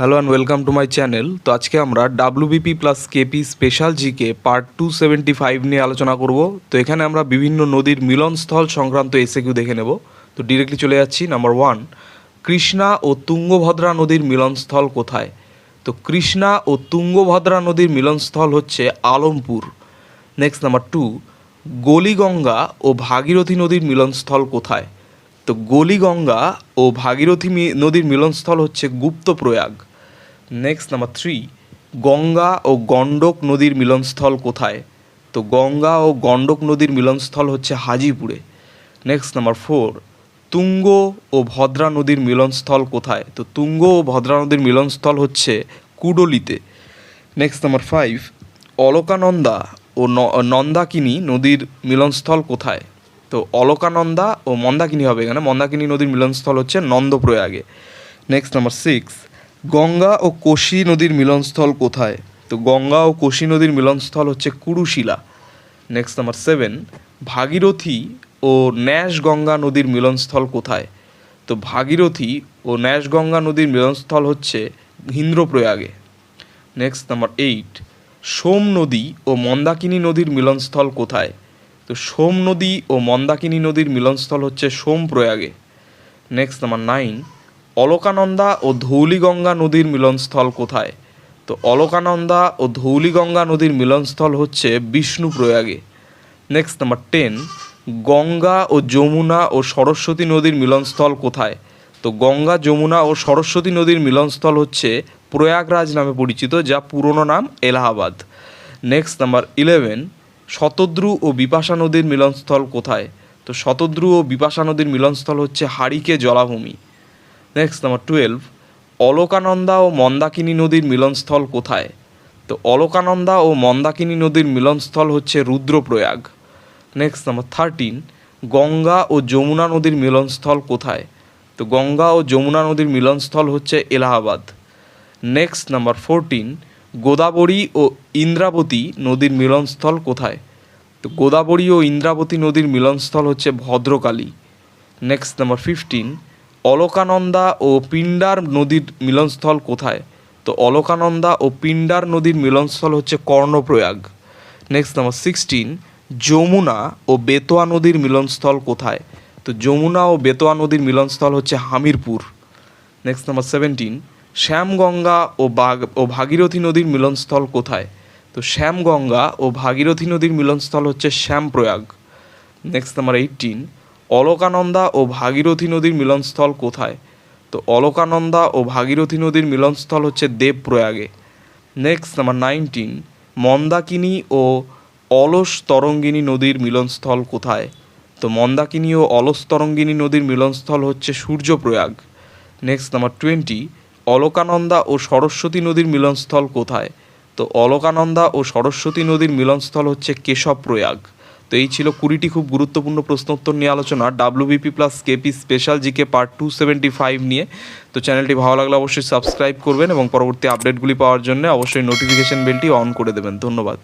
Hello and welcome to my channel তো আজকে আমরা WBP plus KP special GK part two seventy five নিয়ে আলোচনা করব। তো এখানে আমরা বিভিন্ন নদীর মিলনস্থল সংক্রান্ত এসে কিউ দেখে নেব। তো ডিরেক্টলি চলে যাচ্ছি নাম্বার ওয়ান কৃষ্ণা ও তুঙ্গভদ্রা নদীর মিলনস্থল কোথায়? তো কৃষ্ণা ও তুঙ্গভদ্রা নদীর মিলনস্থল হচ্ছে Alampur. Next number two Galiganga ও ভাগীরথী নদীর মিলনস্থল কোথায়? তো গলিগঙ্গা ও ভাগীরথী নদীর মিলনস্থল হচ্ছে Guptaprayag. Next number three Ganga ও গণ্ডক নদীর মিলনস্থল কোথায়? তো গঙ্গা ও গণ্ডক নদীর মিলনস্থল হচ্ছে হাজিপুরে। নেক্সট নাম্বার ফোর তুঙ্গ ও ভদ্রা নদীর মিলনস্থল কোথায়? তো তুঙ্গ ও ভদ্রা নদীর মিলনস্থল হচ্ছে কুডলিতে। নেক্সট নাম্বার ফাইভ অলকানন্দা ও নন্দাকিনী নদীর মিলনস্থল কোথায়? তো অলকানন্দা ও মন্দাকিনী হবে এখানে। মন্দাকিনী নদীর মিলনস্থল হচ্ছে নন্দপ্রয়াগে। নেক্সট নাম্বার সিক্স গঙ্গা ও কোশি নদীর মিলনস্থল কোথায়? তো গঙ্গা ও কোশি নদীর মিলনস্থল হচ্ছে Kurushila. Next number seven Bhagirathi ও ন্যাস গঙ্গা নদীর মিলনস্থল কোথায়? তো ভাগীরথী ও ন্যাস গঙ্গা নদীর মিলনস্থল হচ্ছে ইন্দ্রপ্রয়াগে। নেক্সট নাম্বার এইট সোম নদী ও মন্দাকিনী নদীর মিলনস্থল কোথায়? তো সোম নদী ও মন্দাকিনী নদীর মিলনস্থল হচ্ছে সোমপ্রয়াগে নেক্সট নাম্বার নাইন অলকানন্দা ও ধৌলিগঙ্গা নদীর মিলনস্থল কোথায়? তো অলকানন্দা ও ধৌলিগঙ্গা নদীর মিলনস্থল হচ্ছে বিষ্ণুপ্রয়াগে। নেক্সট নাম্বার টেন গঙ্গা ও যমুনা ও সরস্বতী নদীর মিলনস্থল কোথায়? তো গঙ্গা, যমুনা ও সরস্বতী নদীর মিলনস্থল হচ্ছে প্রয়াগরাজ নামে পরিচিত, যা পুরনো নাম Allahabad. Next number eleven Shatadru ও বিপাশা নদীর মিলনস্থল কোথায়? তো শতদ্রু ও বিপাশা নদীর মিলনস্থল হচ্ছে হারিকে জলাভূমি। নেক্সট নাম্বার টুয়েলভ অলকানন্দা ও মন্দাকিনী নদীর মিলনস্থল কোথায়? তো অলকানন্দা ও মন্দাকিনী নদীর মিলনস্থল হচ্ছে Rudraprayag. Next number thirteen Ganga ও যমুনা নদীর মিলনস্থল কোথায়? তো গঙ্গা ও যমুনা নদীর মিলনস্থল হচ্ছে Allahabad. Next number fourteen Godavari ও ইন্দ্রাবতী নদীর মিলনস্থল কোথায়? তো গোদাবরী ও ইন্দ্রাবতী নদীর মিলনস্থল হচ্ছে Bhadrakali. Next number fifteen Alaknanda ও পিণ্ডার নদীর মিলনস্থল কোথায়? তো অলকানন্দা ও পিণ্ডার নদীর মিলনস্থল হচ্ছে Karnaprayag. Next number sixteen Yamuna ও বেতোয়া নদীর মিলনস্থল কোথায়? তো যমুনা ও বেতোয়া নদীর মিলনস্থল হচ্ছে Hamirpur. Next number seventeen Shyamganga ও বাগ, ও ভাগীরথী নদীর মিলনস্থল কোথায়? তো শ্যামগঙ্গা ও ভাগীরথী নদীর মিলনস্থল হচ্ছে Shyamprayag. Next number eighteen Alaknanda ও ভাগীরথী নদীর মিলনস্থল কোথায়? তো অলকানন্দা ও ভাগীরথী নদীর মিলনস্থল হচ্ছে দেবপ্রয়াগে। নেক্সট নাম্বার নাইনটিন মন্দাকিনী ও অলস তরঙ্গিনী নদীর মিলনস্থল কোথায়? তো মন্দাকিনী ও অলস তরঙ্গিনী নদীর মিলনস্থল হচ্ছে Suryaprayag. Next number twenty Alaknanda ও সরস্বতী নদীর মিলনস্থল কোথায়? তো অলকানন্দা ও সরস্বতী নদীর মিলনস্থল হচ্ছে কেশবপ্রয়াগ। তো এই ছিল কুড়িটি খুব গুরুত্বপূর্ণ প্রশ্নোত্তর নিয়ে আলোচনা। WBP plus KP special GK part two seventy five নিয়ে। তো চ্যানেলটি ভালো লাগলে অবশ্যই সাবস্ক্রাইব করবেন এবং পরবর্তী আপডেটগুলি পাওয়ার জন্য অবশ্যই নোটিফিকেশন বেলটি অন করে দেবেন। ধন্যবাদ।